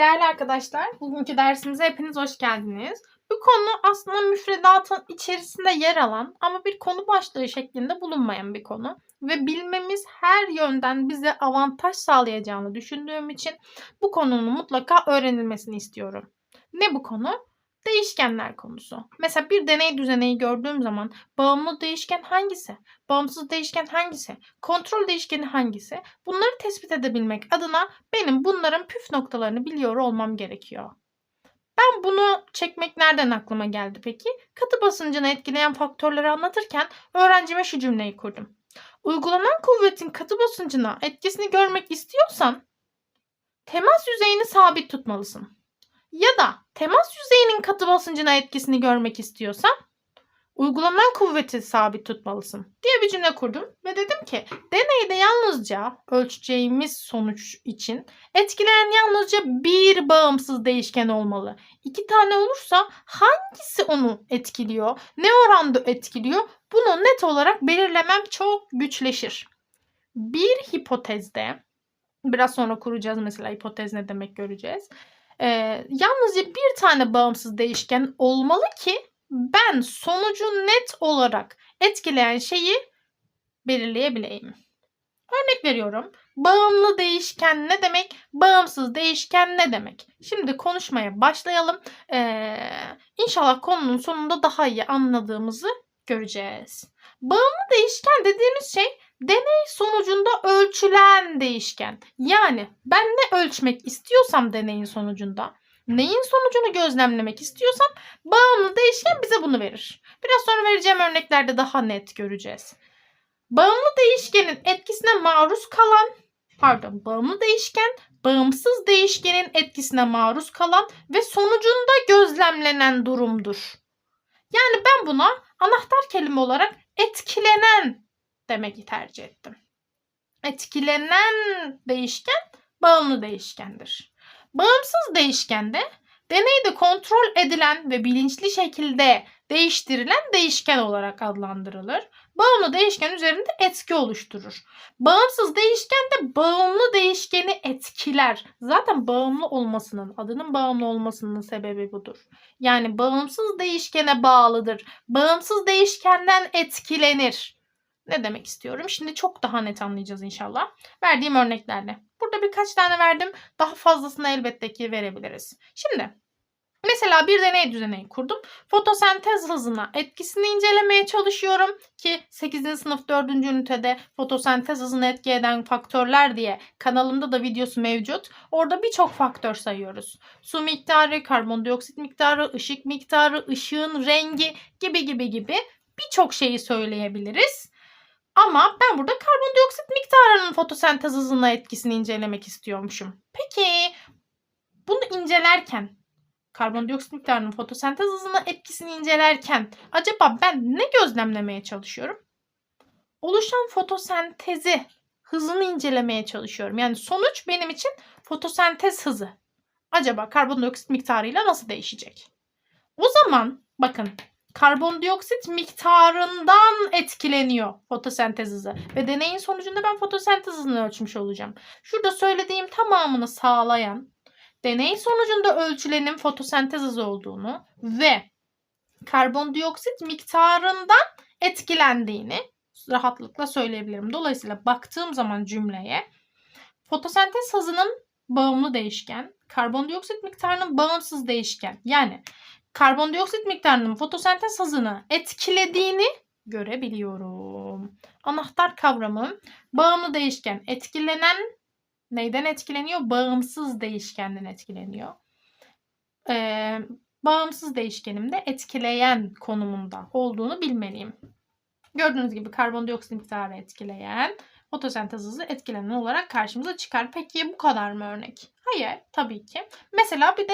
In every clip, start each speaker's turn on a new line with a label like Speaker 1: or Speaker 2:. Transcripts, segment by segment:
Speaker 1: Değerli arkadaşlar, bugünkü dersimize hepiniz hoş geldiniz. Bu konu aslında müfredatın içerisinde yer alan ama bir konu başlığı şeklinde bulunmayan bir konu. Ve bilmemiz her yönden bize avantaj sağlayacağını düşündüğüm için bu konunun mutlaka öğrenilmesini istiyorum. Ne bu konu? Değişkenler konusu. Mesela bir deney düzeneyi gördüğüm zaman bağımlı değişken hangisi? Bağımsız değişken hangisi? Kontrol değişkeni hangisi? Bunları tespit edebilmek adına benim bunların püf noktalarını biliyor olmam gerekiyor. Ben bunu çekmek nereden aklıma geldi peki? Katı basıncını etkileyen faktörleri anlatırken öğrencime şu cümleyi kurdum. Uygulanan kuvvetin katı basıncına etkisini görmek istiyorsan temas yüzeyini sabit tutmalısın. Ya da temas yüzeyinin katı basıncına etkisini görmek istiyorsan uygulanan kuvveti sabit tutmalısın diye bir cümle kurdum ve dedim ki deneyde yalnızca ölçeceğimiz sonuç için etkileyen yalnızca bir bağımsız değişken olmalı. İki tane olursa hangisi onu etkiliyor, ne oranda etkiliyor bunu net olarak belirlemem çok güçleşir. Bir hipotezde biraz sonra kuracağız mesela hipotez ne demek göreceğiz. Ee, yalnızca bir tane bağımsız değişken olmalı ki ben sonucu net olarak etkileyen şeyi belirleyebileyim. Örnek veriyorum. Bağımlı değişken ne demek? Bağımsız değişken ne demek? Şimdi konuşmaya başlayalım. Ee, inşallah konunun sonunda daha iyi anladığımızı göreceğiz. Bağımlı değişken dediğimiz şey deney sonucunda ölçülen değişken. Yani ben ne ölçmek istiyorsam deneyin sonucunda, neyin sonucunu gözlemlemek istiyorsam bağımlı değişken bize bunu verir. Biraz sonra vereceğim örneklerde daha net göreceğiz. Bağımlı değişkenin etkisine maruz kalan, pardon, bağımlı değişken bağımsız değişkenin etkisine maruz kalan ve sonucunda gözlemlenen durumdur. Yani ben buna anahtar kelime olarak etkilenen demek tercih ettim. Etkilenen değişken bağımlı değişkendir. Bağımsız değişken de deneyde kontrol edilen ve bilinçli şekilde değiştirilen değişken olarak adlandırılır. Bağımlı değişken üzerinde etki oluşturur. Bağımsız değişken de bağımlı değişkeni etkiler. Zaten bağımlı olmasının, adının bağımlı olmasının sebebi budur. Yani bağımsız değişkene bağlıdır. Bağımsız değişkenden etkilenir. Ne demek istiyorum? Şimdi çok daha net anlayacağız inşallah. Verdiğim örneklerle. Burada birkaç tane verdim. Daha fazlasını elbette ki verebiliriz. Şimdi Mesela bir deney düzeneği kurdum. Fotosentez hızına etkisini incelemeye çalışıyorum ki 8. sınıf 4. ünitede fotosentez hızını etki eden faktörler diye kanalımda da videosu mevcut. Orada birçok faktör sayıyoruz. Su miktarı, karbondioksit miktarı, ışık miktarı, ışığın rengi gibi gibi gibi birçok şeyi söyleyebiliriz. Ama ben burada karbondioksit miktarının fotosentez hızına etkisini incelemek istiyormuşum. Peki bunu incelerken karbondioksit miktarının fotosentez hızına etkisini incelerken acaba ben ne gözlemlemeye çalışıyorum? Oluşan fotosentezi hızını incelemeye çalışıyorum. Yani sonuç benim için fotosentez hızı. Acaba karbondioksit miktarıyla nasıl değişecek? O zaman bakın karbondioksit miktarından etkileniyor fotosentez hızı. Ve deneyin sonucunda ben fotosentez hızını ölçmüş olacağım. Şurada söylediğim tamamını sağlayan deney sonucunda ölçülenin fotosentez hızı olduğunu ve karbondioksit miktarından etkilendiğini rahatlıkla söyleyebilirim. Dolayısıyla baktığım zaman cümleye fotosentez hızının bağımlı değişken, karbondioksit miktarının bağımsız değişken. Yani karbondioksit miktarının fotosentez hızını etkilediğini görebiliyorum. Anahtar kavramı bağımlı değişken etkilenen neyden etkileniyor? Bağımsız değişkenden etkileniyor. Ee, bağımsız değişkenim de etkileyen konumunda olduğunu bilmeliyim. Gördüğünüz gibi karbondioksit miktarı etkileyen, fotosentez hızı etkilenen olarak karşımıza çıkar. Peki bu kadar mı örnek? Hayır tabii ki. Mesela bir de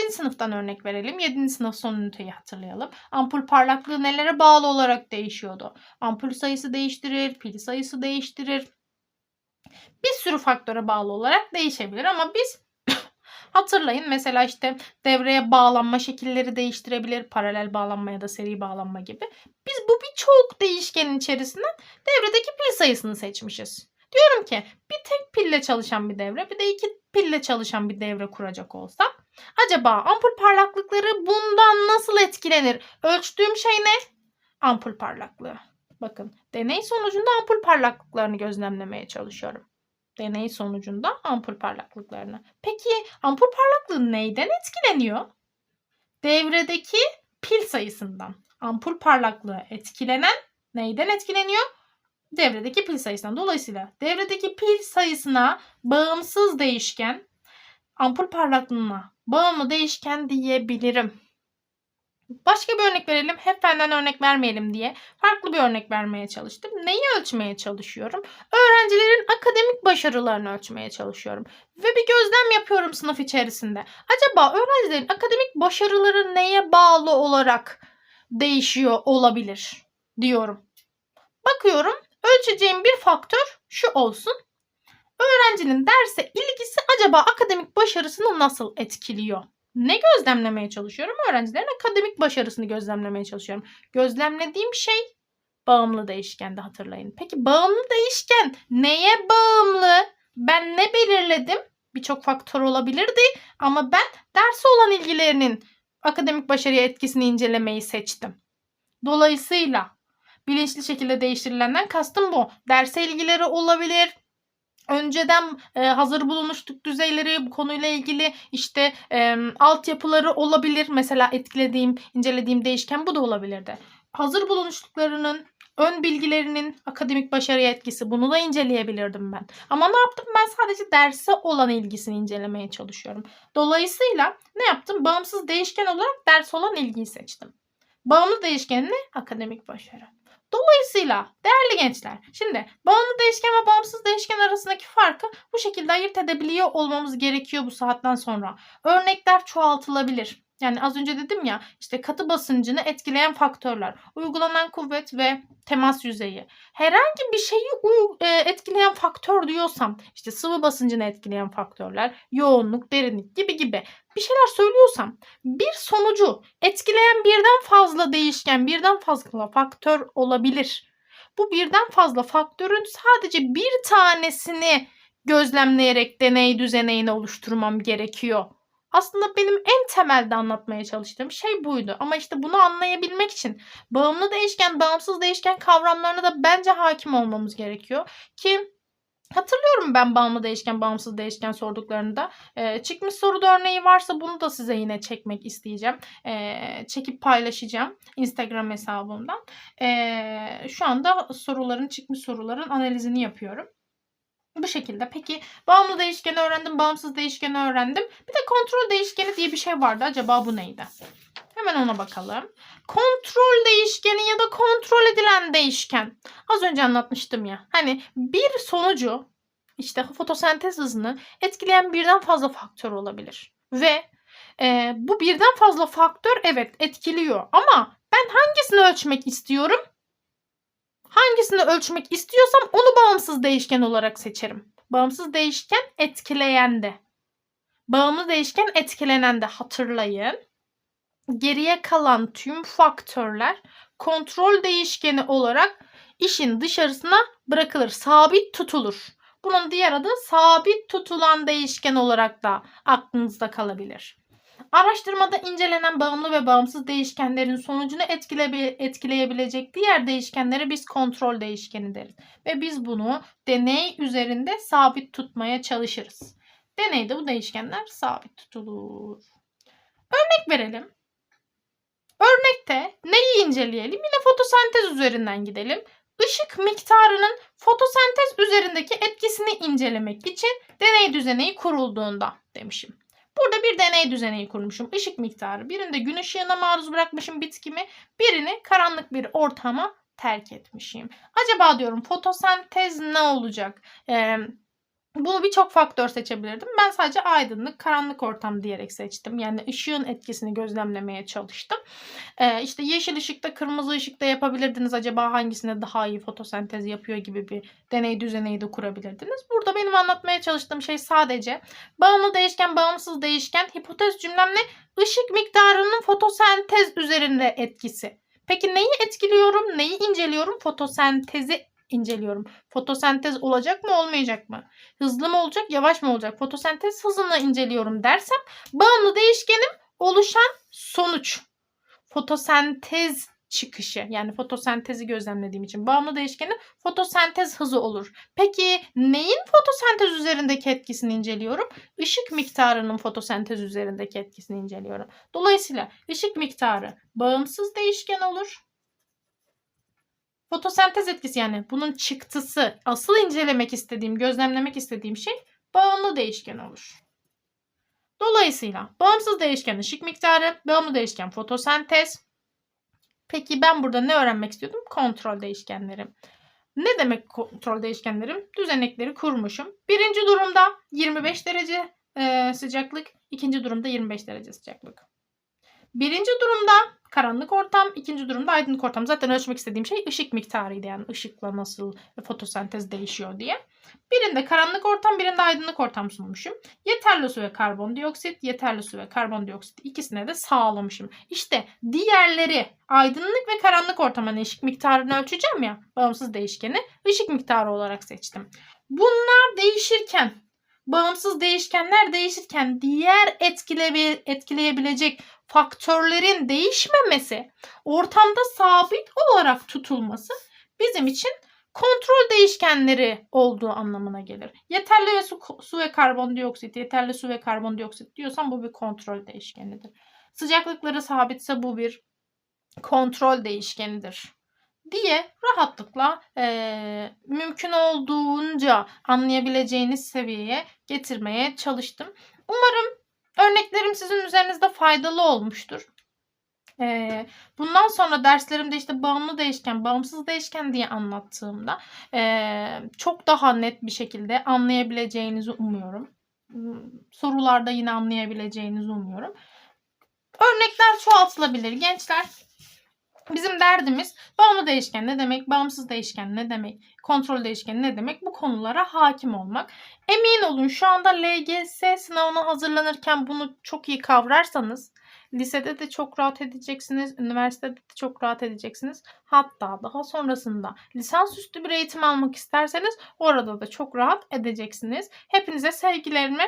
Speaker 1: 7. sınıftan örnek verelim. 7. sınıf son üniteyi hatırlayalım. Ampul parlaklığı nelere bağlı olarak değişiyordu? Ampul sayısı değiştirir, pil sayısı değiştirir. Bir sürü faktöre bağlı olarak değişebilir ama biz hatırlayın mesela işte devreye bağlanma şekilleri değiştirebilir. Paralel bağlanma ya da seri bağlanma gibi. Biz bu birçok değişkenin içerisinden devredeki pil sayısını seçmişiz. Diyorum ki bir tek pille çalışan bir devre bir de iki pille çalışan bir devre kuracak olsam acaba ampul parlaklıkları bundan nasıl etkilenir? Ölçtüğüm şey ne? Ampul parlaklığı. Bakın deney sonucunda ampul parlaklıklarını gözlemlemeye çalışıyorum. Deney sonucunda ampul parlaklıklarını. Peki ampul parlaklığı neyden etkileniyor? Devredeki pil sayısından. Ampul parlaklığı etkilenen neyden etkileniyor? Devredeki pil sayısından. Dolayısıyla devredeki pil sayısına bağımsız değişken ampul parlaklığına bağımlı değişken diyebilirim. Başka bir örnek verelim. Hep benden örnek vermeyelim diye farklı bir örnek vermeye çalıştım. Neyi ölçmeye çalışıyorum? Öğrencilerin akademik başarılarını ölçmeye çalışıyorum. Ve bir gözlem yapıyorum sınıf içerisinde. Acaba öğrencilerin akademik başarıları neye bağlı olarak değişiyor olabilir diyorum. Bakıyorum ölçeceğim bir faktör şu olsun. Öğrencinin derse ilgisi acaba akademik başarısını nasıl etkiliyor? Ne gözlemlemeye çalışıyorum? Öğrencilerin akademik başarısını gözlemlemeye çalışıyorum. Gözlemlediğim şey bağımlı değişkendi hatırlayın. Peki bağımlı değişken neye bağımlı? Ben ne belirledim? Birçok faktör olabilirdi ama ben derse olan ilgilerinin akademik başarıya etkisini incelemeyi seçtim. Dolayısıyla bilinçli şekilde değiştirilenden kastım bu. Derse ilgileri olabilir, önceden e, hazır bulunuşluk düzeyleri bu konuyla ilgili işte e, altyapıları olabilir. Mesela etkilediğim, incelediğim değişken bu da olabilirdi. Hazır bulunuşluklarının ön bilgilerinin akademik başarıya etkisi bunu da inceleyebilirdim ben. Ama ne yaptım? Ben sadece derse olan ilgisini incelemeye çalışıyorum. Dolayısıyla ne yaptım? Bağımsız değişken olarak ders olan ilgiyi seçtim. Bağımlı değişken ne? Akademik başarı. Dolayısıyla değerli gençler, şimdi bağımlı değişken ve bağımsız değişken arasındaki farkı bu şekilde ayırt edebiliyor olmamız gerekiyor bu saatten sonra. Örnekler çoğaltılabilir. Yani az önce dedim ya işte katı basıncını etkileyen faktörler, uygulanan kuvvet ve temas yüzeyi. Herhangi bir şeyi e, etkileyen faktör diyorsam işte sıvı basıncını etkileyen faktörler, yoğunluk, derinlik gibi gibi bir şeyler söylüyorsam bir sonucu etkileyen birden fazla değişken, birden fazla faktör olabilir. Bu birden fazla faktörün sadece bir tanesini gözlemleyerek deney düzeneyini oluşturmam gerekiyor. Aslında benim en temelde anlatmaya çalıştığım şey buydu. Ama işte bunu anlayabilmek için bağımlı değişken, bağımsız değişken kavramlarına da bence hakim olmamız gerekiyor. Ki Hatırlıyorum ben bağımlı değişken, bağımsız değişken sorduklarında. Ee, çıkmış soru da örneği varsa bunu da size yine çekmek isteyeceğim. Ee, çekip paylaşacağım Instagram hesabımdan. Ee, şu anda soruların, çıkmış soruların analizini yapıyorum. Bu şekilde. Peki bağımlı değişkeni öğrendim, bağımsız değişkeni öğrendim. Bir de kontrol değişkeni diye bir şey vardı. Acaba bu neydi? Hemen ona bakalım. Kontrol değişkeni ya da kontrol edilen değişken. Az önce anlatmıştım ya. Hani bir sonucu işte fotosentez hızını etkileyen birden fazla faktör olabilir. Ve e, bu birden fazla faktör evet etkiliyor. Ama ben hangisini ölçmek istiyorum? Hangisini ölçmek istiyorsam onu bağımsız değişken olarak seçerim. Bağımsız değişken etkileyen de. Bağımlı değişken etkilenen de hatırlayın. Geriye kalan tüm faktörler kontrol değişkeni olarak işin dışarısına bırakılır. Sabit tutulur. Bunun diğer adı sabit tutulan değişken olarak da aklınızda kalabilir. Araştırmada incelenen bağımlı ve bağımsız değişkenlerin sonucunu etkile, etkileyebilecek diğer değişkenlere biz kontrol değişkeni deriz. Ve biz bunu deney üzerinde sabit tutmaya çalışırız. Deneyde bu değişkenler sabit tutulur. Örnek verelim. Örnekte neyi inceleyelim? Yine fotosentez üzerinden gidelim. Işık miktarının fotosentez üzerindeki etkisini incelemek için deney düzeneği kurulduğunda demişim. Burada bir deney düzeneği kurmuşum. Işık miktarı. Birinde gün ışığına maruz bırakmışım bitkimi. Birini karanlık bir ortama terk etmişim. Acaba diyorum fotosentez ne olacak? Ee, bunu birçok faktör seçebilirdim. Ben sadece aydınlık, karanlık ortam diyerek seçtim. Yani ışığın etkisini gözlemlemeye çalıştım. Ee, işte yeşil ışıkta, kırmızı ışıkta yapabilirdiniz. Acaba hangisinde daha iyi fotosentez yapıyor gibi bir deney düzeneyi de kurabilirdiniz. Burada benim anlatmaya çalıştığım şey sadece bağımlı değişken, bağımsız değişken, hipotez cümlemle ışık miktarının fotosentez üzerinde etkisi. Peki neyi etkiliyorum, neyi inceliyorum? Fotosentezi inceliyorum. Fotosentez olacak mı olmayacak mı? Hızlı mı olacak yavaş mı olacak? Fotosentez hızını inceliyorum dersem bağımlı değişkenim oluşan sonuç. Fotosentez çıkışı yani fotosentezi gözlemlediğim için bağımlı değişkenin fotosentez hızı olur. Peki neyin fotosentez üzerindeki etkisini inceliyorum? Işık miktarının fotosentez üzerindeki etkisini inceliyorum. Dolayısıyla ışık miktarı bağımsız değişken olur. Fotosentez etkisi yani bunun çıktısı, asıl incelemek istediğim, gözlemlemek istediğim şey bağımlı değişken olur. Dolayısıyla bağımsız değişken ışık miktarı, bağımlı değişken fotosentez. Peki ben burada ne öğrenmek istiyordum? Kontrol değişkenleri. Ne demek kontrol değişkenlerim? Düzenekleri kurmuşum. Birinci durumda 25 derece e, sıcaklık, ikinci durumda 25 derece sıcaklık. Birinci durumda karanlık ortam, ikinci durumda aydınlık ortam. Zaten ölçmek istediğim şey ışık miktarıydı yani ışıkla nasıl fotosentez değişiyor diye. Birinde karanlık ortam, birinde aydınlık ortam sunmuşum. Yeterli su ve karbondioksit, yeterli su ve karbondioksit ikisine de sağlamışım. İşte diğerleri aydınlık ve karanlık ortam hani ışık miktarını ölçeceğim ya bağımsız değişkeni ışık miktarı olarak seçtim. Bunlar değişirken bağımsız değişkenler değişirken diğer etkile, etkileyebilecek faktörlerin değişmemesi, ortamda sabit olarak tutulması bizim için kontrol değişkenleri olduğu anlamına gelir. Yeterli ve su, su ve karbondioksit, yeterli su ve karbondioksit diyorsam bu bir kontrol değişkenidir. Sıcaklıkları sabitse bu bir kontrol değişkenidir diye rahatlıkla e, mümkün olduğunca anlayabileceğiniz seviyeye getirmeye çalıştım. Umarım örneklerim sizin üzerinizde faydalı olmuştur. Ee, bundan sonra derslerimde işte bağımlı değişken, bağımsız değişken diye anlattığımda e, çok daha net bir şekilde anlayabileceğinizi umuyorum. Sorularda yine anlayabileceğinizi umuyorum. Örnekler çoğaltılabilir. Gençler Bizim derdimiz bağımlı değişken ne demek, bağımsız değişken ne demek, kontrol değişken ne demek bu konulara hakim olmak. Emin olun şu anda LGS sınavına hazırlanırken bunu çok iyi kavrarsanız lisede de çok rahat edeceksiniz, üniversitede de çok rahat edeceksiniz. Hatta daha sonrasında lisansüstü bir eğitim almak isterseniz orada da çok rahat edeceksiniz. Hepinize sevgilerimi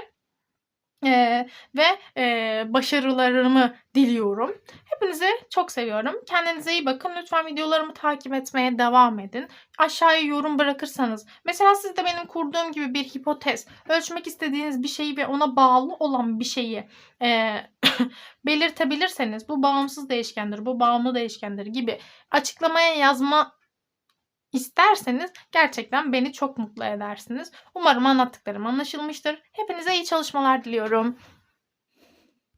Speaker 1: ee, ve e, başarılarımı diliyorum. Hepinizi çok seviyorum. Kendinize iyi bakın. Lütfen videolarımı takip etmeye devam edin. Aşağıya yorum bırakırsanız. Mesela siz de benim kurduğum gibi bir hipotez, ölçmek istediğiniz bir şeyi ve ona bağlı olan bir şeyi e, belirtebilirseniz bu bağımsız değişkendir, bu bağımlı değişkendir gibi açıklamaya yazma isterseniz gerçekten beni çok mutlu edersiniz. Umarım anlattıklarım anlaşılmıştır. Hepinize iyi çalışmalar diliyorum.